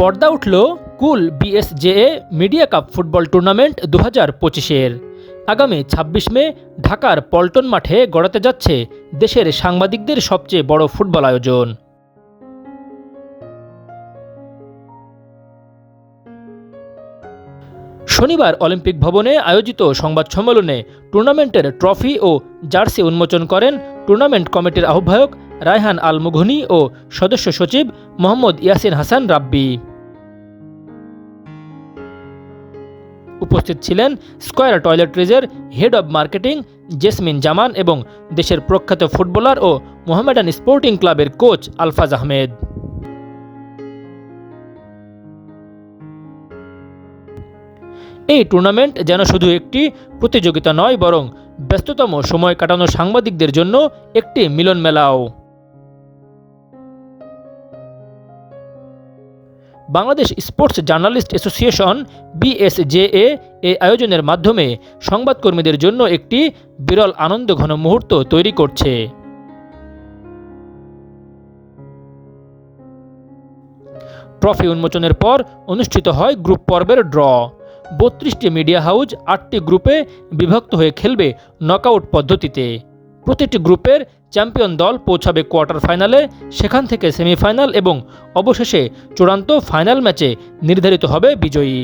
পর্দা উঠল cool BSJA media cup football tournament দু হাজার পঁচিশের। আগামী ছাব্বিশ মে ঢাকার পল্টন মাঠে গড়াতে যাচ্ছে দেশের সাংবাদিকদের সবচেয়ে বড় ফুটবল আয়োজন। শনিবার অলিম্পিক ভবনে আয়োজিত সংবাদ সম্মেলনে টুর্নামেন্টের ট্রফি ও জার্সি উন্মোচন করেন টুর্নামেন্ট কমিটির আহ্বায়ক রায়হান আল মুঘনি ও সদস্য সচিব মোহাম্মদ ইয়াসিন হাসান রাব্বি। উপস্থিত ছিলেন Square টয়লেট্রিজের head of marketing Jasmine Zaman এবং দেশের প্রখ্যাত ফুটবলার ও মোহামেডান স্পোর্টিং ক্লাবের কোচ আলফাজ আহমেদ। এই টুর্নামেন্ট যেন শুধু একটি প্রতিযোগিতা নয়, বরং ব্যস্ততম সময় কাটানো সাংবাদিকদের জন্য একটি মিলন মেলাও Bangladesh sports journalist association, BSJA এই আয়োজনের মাধ্যমে সংবাদকর্মীদের জন্য একটি বিরল আনন্দ ঘন মুহূর্ত তৈরি করছে। ট্রফি উন্মোচনের পর অনুষ্ঠিত হয় গ্রুপ পর্বের ড্র। বত্রিশটি মিডিয়া হাউস আটটি গ্রুপে বিভক্ত হয়ে খেলবে নকআউট পদ্ধতিতে। প্রতিটি গ্রুপের চ্যাম্পিয়ন দল পৌঁছাবে কোয়ার্টার ফাইনালে, সেখান থেকে সেমিফাইনাল এবং অবশেষে চূড়ান্ত ফাইনাল ম্যাচে নির্ধারিত হবে বিজয়ী।